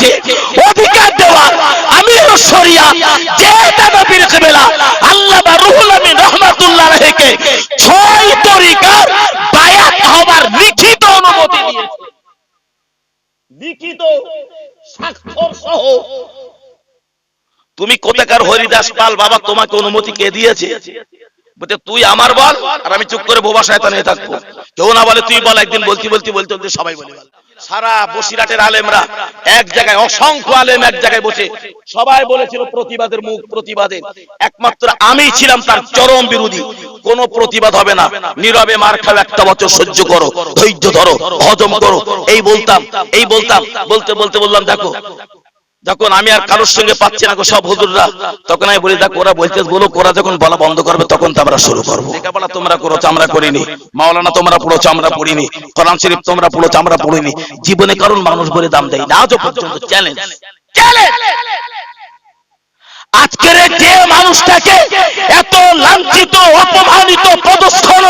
দিয়েছে অধিকার দেওয়ার আমির শরিয়া যে দাদা পীর কেবেলা আল্লাহ বা রুহুল আমিন রহমাতুল্লাহ আলাইহিকে ছয় তরিকার বায়াত হবার লিখিত অনুমতি দিয়েছে। লিখিত স্বাক্ষর সহ। তুমি কোথাকার হরিদাস পাল বাবা তোমাকে অনুমতি কে দিয়েছে? তুই আমার বল আর আমি চুপ করে বোবা শয়তান হয়ে থাকব। কেউ না বলে তুই বল একদিন বলতি বলতি বলতে বলতে সবাই বলে বল। সারা বসিরাটের আলেমরা এক জায়গায়, অসংখ্য আলেম এক জায়গায় বসে সবাই বলেছিল প্রতিবাদের মুখ প্রতিবাদের একমাত্র আমি ছিলাম তার চরম বিরোধী। কোন প্রতিবাদ হবে না। নীরবে মার খাও, একটা বছর সহ্য করো। ধৈর্য ধরো, হজম করো। এই বলতাম এই বলতাম, বলতে বলতে বললাম, দেখো যখন আমি আর কারোর সঙ্গে পাচ্ছি না সব হুজুররা তখন আমি বলি দেখ ওরা বলতে বলো ওরা যখন বলা বন্ধ করবে তখন তো আমরা শুরু করব। লেখাপড়া তোমরা করেছ আমরা করিনি। মাওলানা তোমরা পড়েছো আমরা পড়িনি কোরআন শরীফ তোমরা পড়েছো আমরা পড়িনি। জীবনে কারণ মানুষ বলে দাম দেয় না আজও পর্যন্ত চ্যালেঞ্জ আজকের যে মানুষটাকে এত লাঞ্ছিত অপমানিত পদস্থল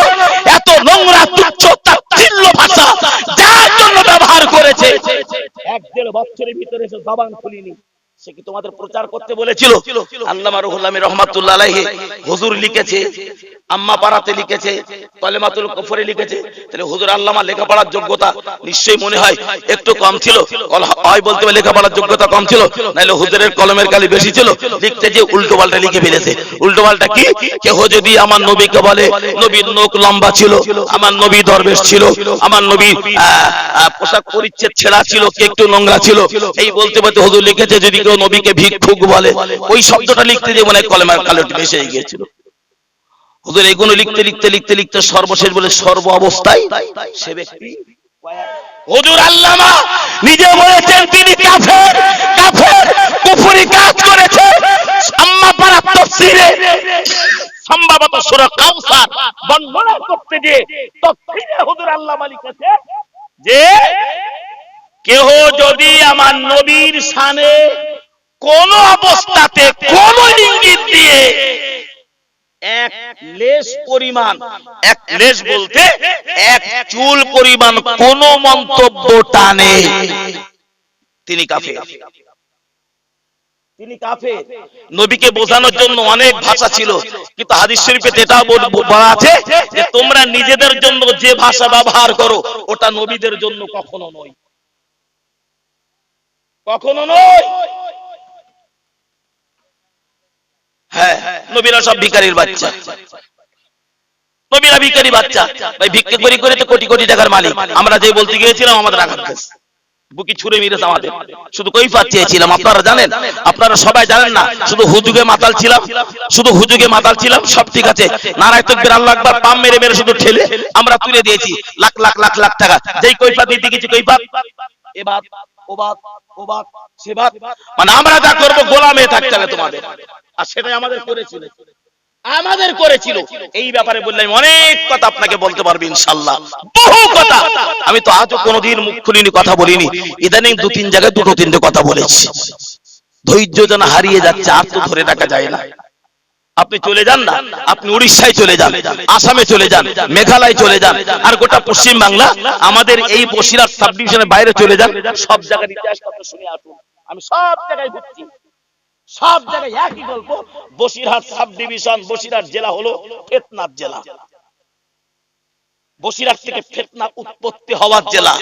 এত নোংরা তুচ্ছ তাচ্ছিল্য ভাষা যার জন্য ব্যবহার করেছে এক দেড় বছরের ভিতরে সে জবান খুলিনি। সে কি তোমাদের প্রচার করতে বলেছিল? আল্লামা রুহুল আমিন রহমাতুল্লাহ আলাইহি হুজুর লিখেছে আম্মা পাড়াতে লিখেছে, কলেমাতুল কফরে লিখেছে। তাহলে হুজুর আল্লামা লেখাপড়ার যোগ্যতা নিশ্চয়ই মনে হয় একটু কম ছিল। হয় বলতে হবে লেখাপড়ার যোগ্যতা কম ছিল, নাইলে হুজুরের কলমের কালি বেশি ছিল। লিখতে যে উল্টো পাল্টা লিখে ফেলেছে। উল্টো পাল্টা কি? কেহ যদি আমার নবীকে বলে, নবীর নোক লম্বা ছিল, আমার নবী দরবেশ ছিল, আমার নবী পোশাক পরিচ্ছেদ ছেঁড়া ছিল, কে একটু নোংরা ছিল। এই বলতে বলতে হুজুর লিখেছে, যদি কেউ নবীকে ভিক্ষুক বলে, ওই শব্দটা লিখতে যে মনে কলমের কালিটি বেশি গিয়েছিল। হুজুর এগুলো লিখতে লিখতে লিখতে লিখতে সর্বশেষ বলে সর্ব অবস্থায় সে ব্যক্তি হুজুর আল্লামা নিজে বলেছেন, তিনি কাফের কাফের, কুফরি কাজ করেছে। আম্মা তফসিরে সম্ভবত সূরা কাউসার বর্ণনা করতে যে তফসিরে হুজুর আল্লামা লিখেছে যে, কেহ যদি আমার নবীর শানে কোন অবস্থাতে কোন ইঙ্গিত দিয়ে এক লেশ পরিমাণ। এক লেশ বলতে এক চুল পরিমাণ কোন মন্তব্য টানে। তিনি কাফের। নবীকে বোঝানোর জন্য অনেক ভাষা ছিল কিন্তু হাদিস শরীফে বলা আছে যে তোমরা নিজেদের জন্য যে ভাষা ব্যবহার করো ওটা নবীদের জন্য কখনো নয়। কখনো নয়। হ্যাঁ নবীরা সব ভিখারির বাচ্চা। নবীরা ভিখারি বাচ্চা। ভাই, ভিক্ষে করি করে তো কোটি কোটি টাকার মালিক। আমরা যে বলতে গিয়েছিলাম, আমাদের আঘাত বুকি ছুড়ে মেরেছে আমাদের। শুধু কই চেয়েছিলাম, আপনারা জানেন? আপনারা সবাই জানেন না, শুধু হুজুগে মাতাল ছিলাম, শুধু হুজুগে মাতাল ছিলাম, সব ঠিক আছে। নারায় তকবির আল্লাহ আকবার পাম মেরে মেরে শুধু ঠেলে আমরা তুলে দিয়েছি, লাখ লাখ লাখ লাখ টাকা। যেই কৈফাত দিতে গেছি, কৈফাত। এবার ওবাদ ওবাদ সেবাদ মানে আমরা যা করব, গোলামে থাকতে হবে তোমাদের। আর সেটাই আমাদের করেছিল। আমাদের করেছিল। এই ব্যাপারে বললাম অনেক কথা আপনাকে বলতে পারব ইনশাল্লাহ বহু কথা। আমি তো আজও কোনোদিন মুখ খুলিনি কথা বলিনি। ইদানিং দু তিন জায়গায় দুটো তিনটে কথা বলেছি। ধৈর্য যেন হারিয়ে যাচ্ছে আর তো ধরে রাখা যায় না। আপনি চলে যান না। আপনি উড়িষ্যায় চলে যান আসামে চলে যান মেঘালয় চলে যান আর গোটা পশ্চিম বাংলা আমাদের এই বসিরাত সাব ডিভিশনের বাইরে চলে যান। সব জায়গার ইতিহাস কথা শুনে আসুন। আমি সব জায়গায় ঘুরছি। সব জায়গায় একই গল্প বসিরহাট সাব ডিভিশন, বসিরহাট জেলা হলো ফেতনার জেলা। বসিরহাট থেকে ফেতনা উৎপত্তি হওয়ার জেলা,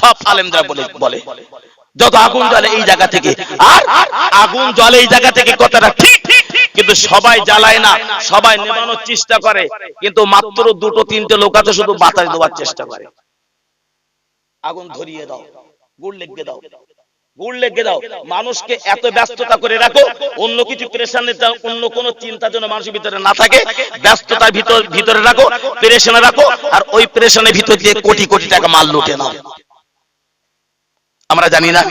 সব আলেমরা বলে বলে। যত আগুন জ্বলে এই জায়গা থেকে, আর আগুন জ্বলে এই জায়গা থেকে কথাটা ঠিক, কিন্তু সবাই জ্বালায় না, সবাই নেবানোর চেষ্টা করে, কিন্তু মাত্র দুটো, তিনটে লোক আছে, শুধু বাতাস দেওয়ার চেষ্টা করে। আগুন ধরিয়ে দাও, গুড় লেগে দাও। লেগে দাও। মানুষকে এত ব্যস্ততা করে রাখো, অন্য কিছু প্রেশানে অন্য কোন চিন্তা যেন মানুষের ভিতরে না থাকে। ব্যস্ততার ভিতর, ভিতরে রাখো প্রেশানে রাখো, আর ওই প্রেশানের ভিতর দিয়ে কোটি কোটি টাকা মাল লুটে নাও। আমরা জানি না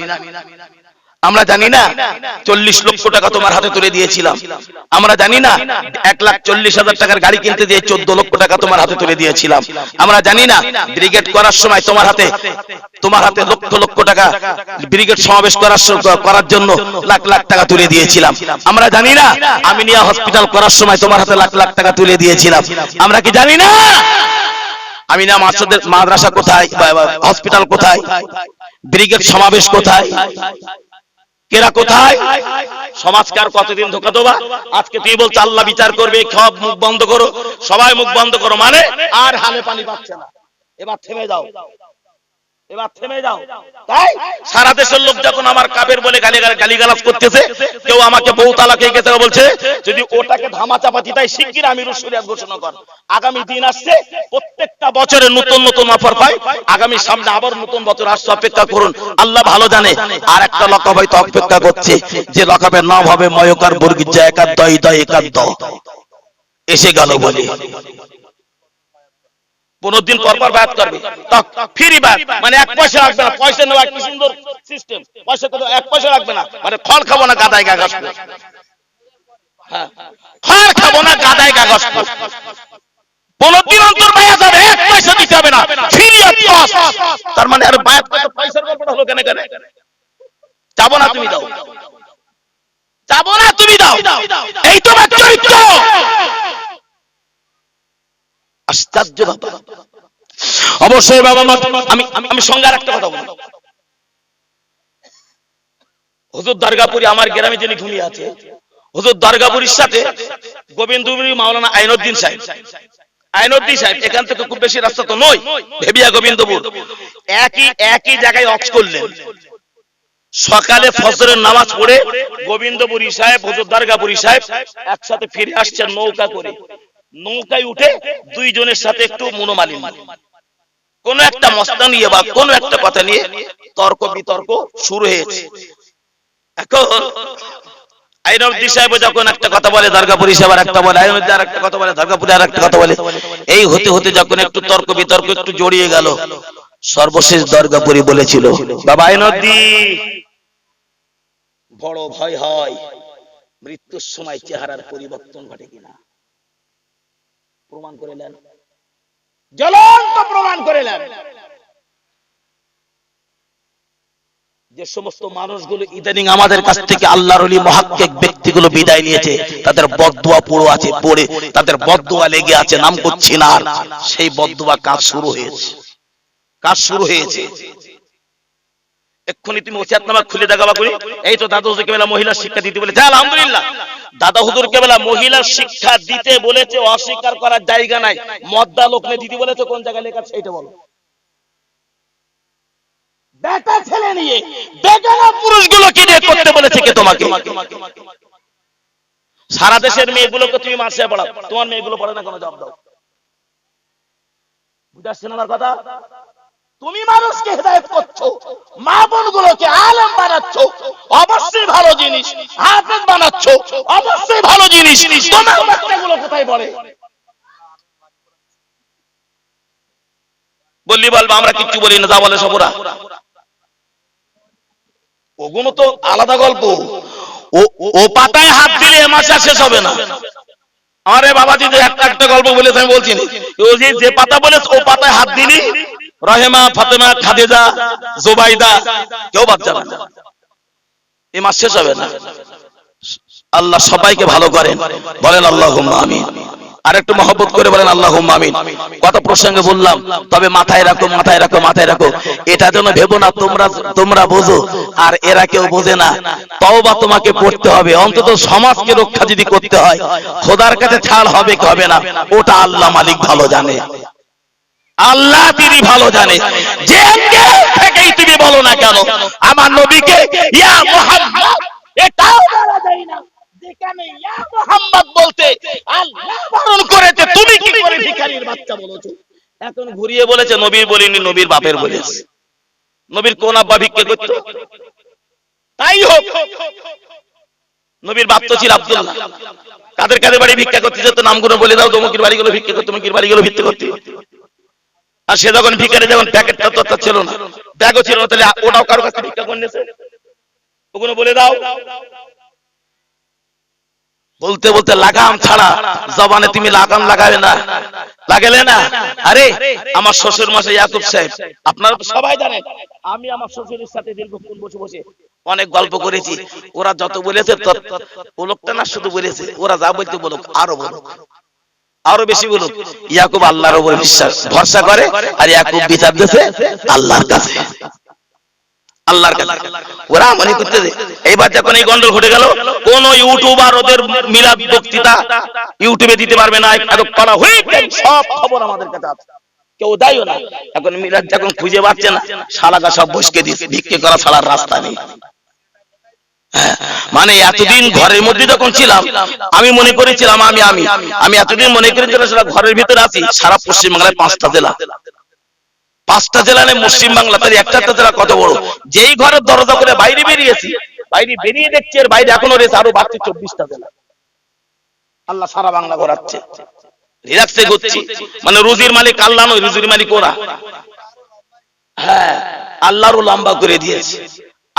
আমরা জানি না, চল্লিশ লক্ষ টাকা তোমার হাতে তুলে দিয়েছিলাম। আমরা জানি না, এক লাখ চল্লিশ হাজার টাকার গাড়ি কিনতে দিয়ে চোদ্দ লক্ষ টাকা তোমার হাতে তুলে দিয়েছিলাম। আমরা জানি না, ব্রিগেড করার সময় তোমার হাতে তোমার হাতে লক্ষ লক্ষ টাকা ব্রিগেড সমাবেশ করার করার জন্য লাখ লাখ টাকা তুলে দিয়েছিলাম। আমরা জানি না, আমিনিয়া হসপিটাল করার সময় তোমার হাতে লাখ লাখ টাকা তুলে দিয়েছিলাম। আমরা কি জানি না? আমি না মাদ্রাসা কোথায় হসপিটাল কোথায়? ব্রিগেড সমাবেশ কোথায়? কেরা কোথায়? সমাজকে আর কতদিন ধোকা দেবা? আজকে তুই বলছো, আল্লাহ বিচার করবে, সব মুখ বন্ধ করো। সবাই মুখ বন্ধ করো মানে আর হালে পানি পাচ্ছে না। এবার থেমে যাও। এবার থেমে যাও। তাই? সারা দেশের লোক যখন আমার কাবের বলে গালি গালি করতেছে কেউ আমাকে বউ তালাকে গেছে বলছে যদি ওটাকে ধামা চাপা দিতাই শিগগির আমি রসুরিয়া ঘোষণা কর। আগামী দিন আসছে প্রত্যেকটা বছরে নতুন নতুন অফার পাই। আগামী সামনে আবার নতুন বছর আসছে অপেক্ষা করুন। আল্লাহ ভালো জানে আর একটা লকব হয়তো অপেক্ষা করছে যে লকবের নাম হবে ময়কার বর্গিজা দয় একাদ এসে গেল বলে। পনেরো দিন পর পর বায়াত করবে। ফ্রি বায়াত মানে এক পয়সা রাখবে না। পয়সা নেওয়া কি সুন্দর সিস্টেম পয়সা কত এক পয়সা রাখবে না। মানে ফল খাব না গাদায় কাগজ হ্যাঁ। ফল খাব না গাদায় কাগজ পয়সা দিতে হবে না। মানে না, তুমি দাও তুমি দাও এই তোমার চরিত্র। আশ্চর্য ব্যাপার অবশ্যই বাবা, মা, আমি, আমি- সঙ্গে আর একটা কথা বলব। হুজুর দরগাপুরি আমার গ্রামে যিনি ঘুমিয়ে আছে, হুজুর দরগাপুরির সাথে গোবিন্দপুরি মাওলানা আইনুদ্দিন সাহেব। আইনুদ্দিন সাহেব, এখান থেকে খুব বেশি রাস্তা তো নয়, ভেবিয়া গোবিন্দপুর। একই একই জায়গায় অক্স করলেন। সকালে ফজরের নামাজ পড়ে গোবিন্দপুরি সাহেব, হুজুর দরগাপুরি সাহেব একসাথে ফিরে আসছেন নৌকা করে। নৌকায় উঠে দুইজনের সাথে একটু মনোমালিন্য। কোন একটা মস্তা নিয়ে বা কোন একটা কথা নিয়ে তর্ক বিতর্ক শুরু হয়েছে। এখন এই হতে হতে একটু তর্ক বিতর্ক জড়িয়ে গেল, সর্বশেষ দুর্গাপুরি বলেছিল, বাবা বড় ভয় হয় মৃত্যুর সময় চেহারার পরিবর্তন ঘটে কিনা? প্রমাণ করে নেন জ্বলন্ত প্রমাণ করে নেন যে সমস্ত মানুষগুলো ইদানিং আমাদের কাছ থেকে আল্লাহর অলি মহাক্কিক ব্যক্তিগুলো বিদায় নিয়েছে, তাদের বদদুয়া পুরো আছে, পড়ে, তাদের বদদুয়া লেগে আছে, নাম করছি না সেই বদদুয়া কাজ শুরু হয়েছে। কাজ শুরু হয়েছে। এক্ষুনি তুমি ওসিয়াতনামা খুলে দেখাবা করি। এই তো দাদা কেবলা মহিলা শিক্ষা দিতে বলেছে আলহামদুলিল্লাহ। দাদা হুজুর কেবলা মহিলা শিক্ষা দিতে বলেছে, অস্বীকার করার জায়গা নাই। মদ্দা লোকনে দিদি বলেছে, কোন জায়গায় লেখা সেইটা বলো। বেটা ছেলে নিয়ে বেগানা নিয়ে করতে বলেছে কে তোমাকে? সারা দেশের মেয়েগুলোকে তুমি মাসে পড়াও। তোমার মেয়েগুলো পড়ে না কোনো দাও। আমার কথা? তুমি মানুষকে হেদায়ত করছ। মা বোন গুলোকে আলেম বানাচ্ছ। অবশ্যই ভালো জিনিস। হাফেজ বানাচ্ছ। অবশ্যই ভালো জিনিস। তোমার বাচ্চাগুলো কোথায় পড়ে? বললি বলব, আমরা কিচ্ছু বলি না, যা বলে সবরা ওগুলো তো আলাদা গল্প। ও পাতায় হাত দিলে এ মাসে শেষ হবে না। আরে বাবা যদি একটা একটা গল্প বলেছে, আমি বলছি। ও যে পাতা বলেছে, ও পাতায় হাত দিলি রহেমা, ফাতেমা, খাদিজা, জুবাইদা, কেউ বাদ যাবে না। এই মাস শেষ হবে না। আল্লাহ সবাইকে ভালো করেন। বলেন আল্লাহ আমিন। আর একটু মহব্বত করে বলেন আল্লাহ আমিন। কত প্রসঙ্গে বললাম, তবে মাথায় রাখো মাথায় রাখো মাথায় রাখো। এটা যেন ভেবো না, তোমরা তোমরা বোঝো, আর এরা কেউ বোঝে না। তওবা তোমাকে পড়তে হবে। অন্তত সমাজকে রক্ষা যদি করতে হয়। খোদার কাছে ছাড় হবে কি হবে না, ওটা আল্লাহ মালিক ভালো জানে। আল্লাহ তিনি ভালো জানে। যে থেকেই তুমি বলো না কেন, আমার নবীকে বলেছ? নবীর বলিনি, নবীর বাপের বলেছে। নবীর কোন আব্বা তাই হোক, নবীর বাপ তো ছিল আব্দুল্লাহ। কাদের কাদের বাড়ি ভিক্ষা করতে যেত? নামগুলো বলে দাও তোমাকির বাড়িগুলো ভিক্ষা করতো তোমাকির বাড়িগুলো ভিক্ষা করতে। আর সে যখন ভিকারে যখন প্যাকেটটা তো ছিল না। ব্যাগও ছিল না, তাহলে ওটাও কারও কাছে ভিক্ষা করে নিয়েছে? ওগুলো বলে দাও। বলতে বলতে লাগাম ছাড়া জবানে তুমি লাগাম লাগাবে না। লাগালে না? আরে, আমার শ্বশুর মাসে ইয়াকুব সাহেব, আপনারা সবাই জানেন, আমি আমার শ্বশুরের সাথে দীর্ঘক্ষণ বসে বসে অনেক গল্প করেছি। ওরা যত বলেছে তত- ও লোকটা না শুধু বলেছে, ওরা যা বলতে বলুক, আরও বলুক। আরও বেশি বলুক ইয়াকুব আল্লাহর উপর বিশ্বাস ভরসা করে আর ইয়াকুব বিচার দিয়েছে আল্লাহর কাছে। আল্লাহর কাছে। ওরা মনে করতে এইবার যখন এই গন্ডল ঘটে গেল কোন ইউটিউবার ওদের মিলাদ বক্তৃতা ইউটিউবে দিতে পারবে না এত করা হয়ে সব খবর আমাদের কাছে আছে। কেউ দায়ও না এখন মিলাদ যখন খুঁজে পাচ্ছে না শালাকা সব বসকে দিচ্ছে ভিক্ষে করা ছাড়ার রাস্তা নেই। মানে এতদিন ঘরের মধ্যে যখন ছিলাম, আমি মনে করেছিলাম আমি আমি আমি এতদিন মনে করেছিলাম ঘরের ভিতরে আছি, সারা পশ্চিমবাংলায় পাঁচটা জেলা। পাঁচটা জেলা নেই মুসলিম বাংলা তার একটা জেলা কত বড়? যেই ঘরের দরজা করে বাইরে বেরিয়েছি, বাইরে বেরিয়ে দেখছি এর বাইরে এখনও রয়েছে আরও বাড়ছে চব্বিশটা জেলা। আল্লাহ সারা বাংলা ঘোরাচ্ছে। রিল্যাক্সে করছি মানে রুজির মালিক আল্লাহ নয়, রুজির মালিক ওরা। হ্যাঁ আল্লাহরও লম্বা করে দিয়েছে।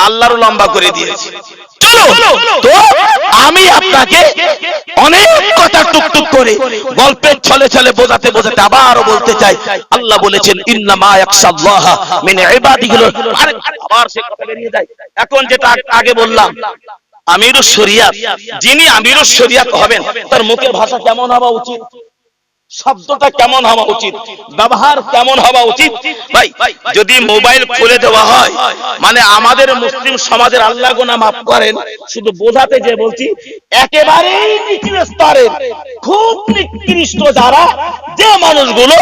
আল্লাহরও লম্বা করে দিয়েছে। চলো তো আমি আপনাকে অনেক কথা টুকটুক করে গল্পের ছলে ছলে বোঝাতে বোঝাতে আবারও বলতে চাই। আল্লাহ বলেছেন ইন্নামা ইয়াকশাল্লাহ মিন ইবাদিহিল আরে আবার সে কথা বেরিয়ে যায়। এখন যেটা আগে বললাম আমিরুস শরিয়াত যিনি আমিরুস শরিয়াত হবেন তার মুখের ভাষা কেমন হওয়া উচিত? শব্দটা কেমন হওয়া উচিত? ব্যবহার কেমন হওয়া উচিত? ভাই, যদি মোবাইল খুলে দেওয়া হয় মানে আমাদের মুসলিম সমাজের আল্লাহ গোনা মাফ করেন, শুধু বোঝাতে যে বলছি, একেবারেই নিচু স্তরের খুব নিকৃষ্ট যারা, যে মানুষগুলো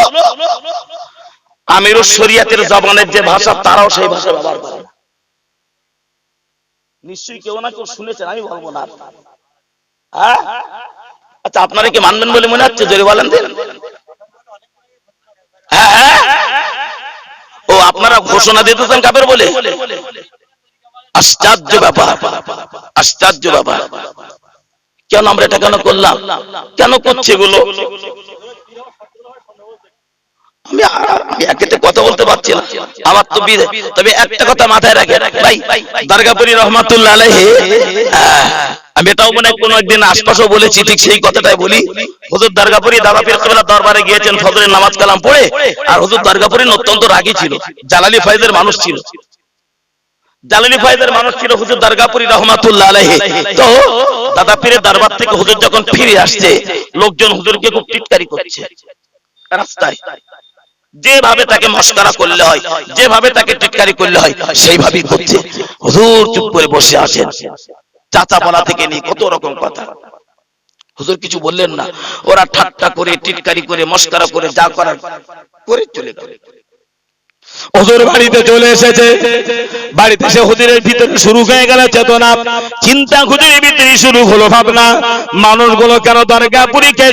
আমিরুস শরিয়াতের জবানের যে ভাষা, তারাও সেই ভাষা ব্যবহার করে। নিশ্চয়ই কেউ না কেউ শুনেছেন, আমি বলব না। হ্যাঁ? আচ্ছা আপনারা কি মানবেন বলে মনে হচ্ছে? জোরে বলেন দিন। হ্যাঁ হ্যাঁ। ও, আপনারা ঘোষণা দিতেছেন কাপের বলে? আশ্চর্য ব্যাপার। আশ্চর্য ব্যাপার। কেন আমরা এটা কেন করলাম? কেন করছে এগুলো? আমি একেতে কথা বলতে পারছি না। আমার তো তবে একটা কথা মাথায় রাখে ভাই, দরগাপুরি রহমাতুল্লাহ আমি এটাও মনে কোনো একদিন আশপাশেও বলেছি, ঠিক সেই কথাটাই বলি। হুজুর দরগাপুরি দাদা পীর কেবলা দরবারে গিয়েছেন, ফজরের নামাজ কালাম পড়ে, আর হুজুর দরগাপুরি অত্যন্ত রাগী ছিল, জালালি ফাইজের মানুষ ছিল। যেভাবে তাকে হয়, যেভাবে তাকে টিটকারি করলে হয়, সেইভাবেই করছে। হুজুর চুপ করে বসে আছেন। চাচা বলা থেকে নিয়ে কত রকম কথা। হুজুর কিছু বললেন না। ওরা ঠাট্টা করে, টিটকারি করে, মস্করা করে যা করার করে চলে গেল। হুজুর বাড়িতে চলে এসেছে। বাড়িতে এসে হুজুরের ভিতরে শুরু হয়ে গেল চেতনা। চিন্তা হুজুরের ভিতরে শুরু হলো ভাবনা। মানুষগুলো কেন দরগাপুরীকে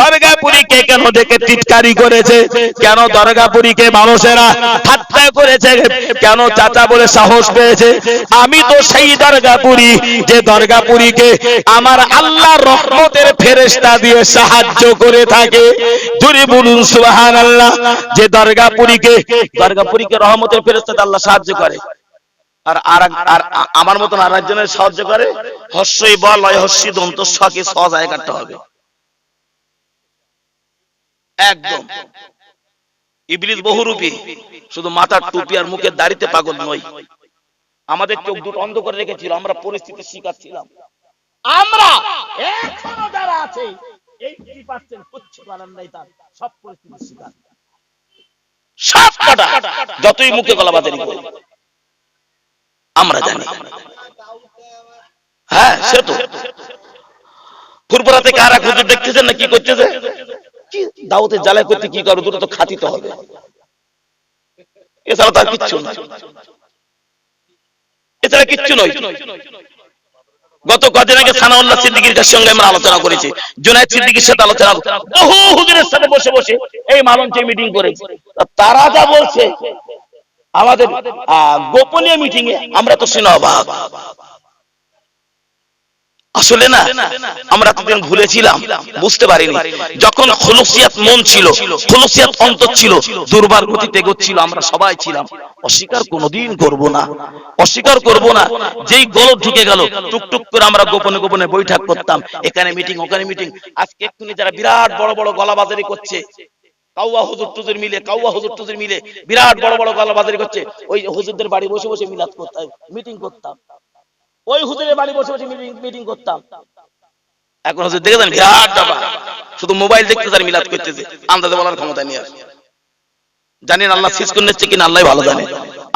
দরগাপুরীকে কেন দেখে টিটকারি করেছে? কেন দরগাপুরীকে মানুষেরা ঠাট্টা করেছে? কেন চাচা বলে সাহস পেয়েছে? আমি তো সেই দরগাপুরি যে দরগাপুরীকে আমার আল্লাহ রহমতের ফেরেশতা দিয়ে সাহায্য করে থাকে। জুড়ে বলুন সুবহানাল্লাহ, যে দরগাপুরীকে দরগাপুরীকে রহমতের ফেরেস্তাতে আল্লাহ সাহায্য করে। আর আর আমার মতন আর একজনের সাহায্য করে। হস্যই বল লয় হস্যি দন্ত সকে স কাটতে হবে। একদম। ইবলিস বহুরূপী। শুধু মাথার টুপি আর মুখের দাড়িতে পাগল নয় আমাদের চোখ দুটো অন্ধ করে রেখেছিল আমরা পরিস্থিতি শিকার ছিলাম। আমরা এখনও যারা আছে এইটি পার্সেন্ট করার নাই তার। সব পরিস্থিতির শিকার। সব কটা, যতই মুখে গলা বাজারি আমরা জানি। হ্যাঁ সে তো। ফুরপুরা থেকে আর এক হুজুর দেখতেছেন না কি করতেছে? দাওয়াতের জ্বালায় করতে কি করো? দুটো তো খাতিতে হবে। এছাড়া তার কিচ্ছু না এছাড়া কিচ্ছু নয়। গত কদিন আগে সানাউল্লাহ সিদ্দিকীর সঙ্গে আমরা আলোচনা করেছি। জুনায়দ সিদ্দিকীর সাথে আলোচনা বহু হুজুরের সাথে বসে বসে এই মালঞ্চে মিটিং করেছি। তারা যা বলছে, আমাদের গোপনীয় মিটিং এ আমরা তো শুনে অবাক। আসলে না, আমরা এতদিন ভুলেছিলাম, বুঝতে পারিনি। যখন খলুসিয়াত মন ছিল, খলুসিয়াত অন্তর ছিল, দুর্বার গতিতে এগোচ্ছিল, আমরা সবাই ছিলাম। অস্বীকার কোনোদিন করব না। অস্বীকার করব না। যেই গলত ঢুকে গেল, টুকটুক করে আমরা গোপনে গোপনে বৈঠক করতাম। এখানে মিটিং ওখানে মিটিং আজকে এক্ষুনি যারা বিরাট বড় বড় গলাবাজারি করছে, কাউয়া হুজুর টুজুর মিলে, কাউয়া হুজুর টুজুর মিলে বিরাট বড় বড় গলাবাজারি করছে, ওই হুজুরদের বাড়ি বসে বসে মিলাদ করতাম মিটিং করতাম। ওই হুজুরের বাড়ি বসে বসে মিটিং করতাম। এখন হুজুর দেখেছেন বিরাট ব্যাপার। শুধু মোবাইল দেখতে তার মিলাদ করতেছে। আন্দাজে বলার ক্ষমতা নিয়ে আসে জানেন আল্লাহ শেষ করে নিচ্ছে কিনা আল্লাহ ভালো জানে।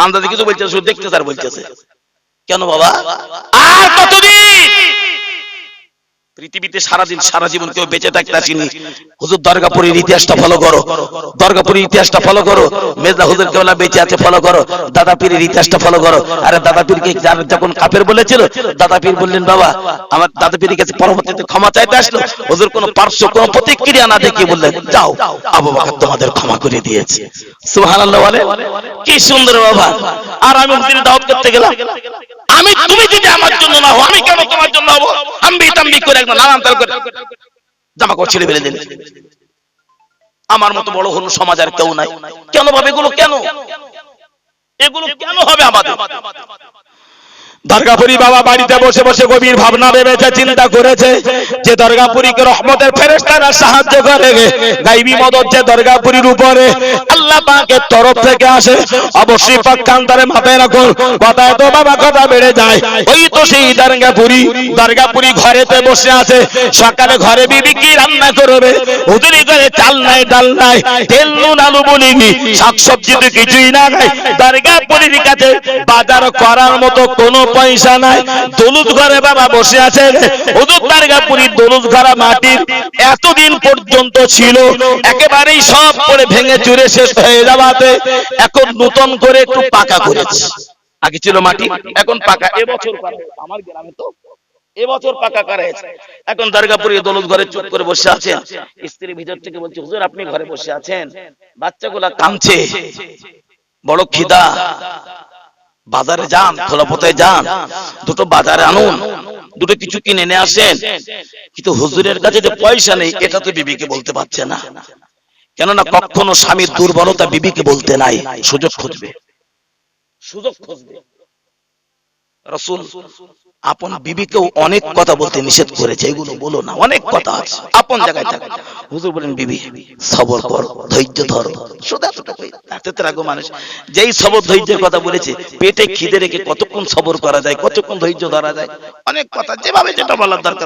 আন্দাজে কিছু বলছে শুধু দেখতে আর বলতেছে। কেন বাবা? আর কতদিন? পৃথিবীতে সারাদিন সারা জীবন কেউ বেঁচে থাকতে আসেনি। হুজুর দরগাপুরের ইতিহাসটা ফলো করো। দরগাপুরের ইতিহাসটা ফলো করো। মেজদা হুজুর কেবলা বেঁচে আছে ফলো করো। দাদা পীরের ইতিহাসটা ফলো করো। আরে দাদা পীরকে যখন কাপের বলেছিল দাদা পীর বললেন বাবা আমার দাদা পীরের কাছে পরবর্তীতে ক্ষমা চাইতে আসলো। হুজুর কোনো পার্শ্ব কোনো প্রতিক্রিয়া না দেখিয়ে বললেন যাও আবু বকর তোমাদের ক্ষমা করে দিয়েছে। সুবহানাল্লাহ বলে কি সুন্দর বাবা। আর আমি হুজুরের দাওয়াত করতে গেলাম। আমি তুমি যদি আমার জন্য না হো আমি কেন তোমার জন্য হব? আমি তাম্বি করে একদম নানান তাল জামা কাপড় ছেড়ে ফেলে দিলে। আমার মতো বড় হলো সমাজ আর কেউ নাই। কেন ভাবে এগুলো কেন? এগুলো কেন হবে আমাদের? দরগাপুরি বাবা বাড়িতে বসে বসে গভীর ভাবনা ভেবেছে, চিন্তা করেছে যে দরগাপুরীকে রহমতের ফেরেশতারা সাহায্য করে গাইবি মদত যে দরগাপুরীর উপরে আল্লাহ পাকের তরফ থেকে আসে, অবশ্যই পক্ষান্তরে মাথায় রাখুন কথায় তো বাবা কথা বেড়ে যায়। ওই তো সেই দরগাপুরি দরগাপুরি ঘরেতে বসে আছে, সকালে ঘরে বিবি কি রান্না করবে? হুজুরি করে চাল নাই, ডাল নাই, তেল, নুন, আলু বলিনি শাকসবজি তো কিছুই না নাই দরগাপুরির কাছে বাজার করার মতো কোনো পয়সা নাই দলুদ ঘরে বাবা বসে আছে হুজুর দরগাপুরি দলুদ ঘরা মাটির এতদিন পর্যন্ত ছিল, একেবারেই সব করে ভেঙে চুরে শেষ হয়ে যাওয়াতে এখন নতুন করে একটু পাকা করেছে। আগে ছিল মাটি, এখন পাকা। এবছর। আমার গ্রামে তো এবছর পাকা করা হয়েছে। এখন ঘরে চুপ করে বসে আছেন। স্ত্রী ভিতর থেকে বলছে, হুজুর, আপনি ঘরে বসে আছেন। কাঁদছে। বড় খিদা। বাজারে যান খোলাপথে যান দুটো বাজারে আনুন দুটো কিছু কিনে নিয়ে আসেন। কিন্তু হুজুরের কাছে যে পয়সা নেই এটা তো বিবিকে বলতে পারছে না। কেননা কখনো স্বামীর দুর্বলতা বিবিকে বলতে নাই সুযোগ খুঁজবে। সুযোগ খুঁজবে। রসুল আপন বিবিকেও অনেক কথা বলতে নিষেধ করেছে, এগুলো বলো না, অনেক কথা আছে, আপন জায়গায় থাকে। হুজুর বলেন, বিবি, সবর কর, ধৈর্য ধর। শুধু এতটুকুই তাতে তো রাগো মানুষ, যেই সবর ধৈর্যের কথা বলেছে, পেটে খিদে রেখে কতক্ষণ সবর করা যায়, কতক্ষণ ধৈর্য ধরা যায়, অনেক কথা, যেভাবে যেটা বলার দরকার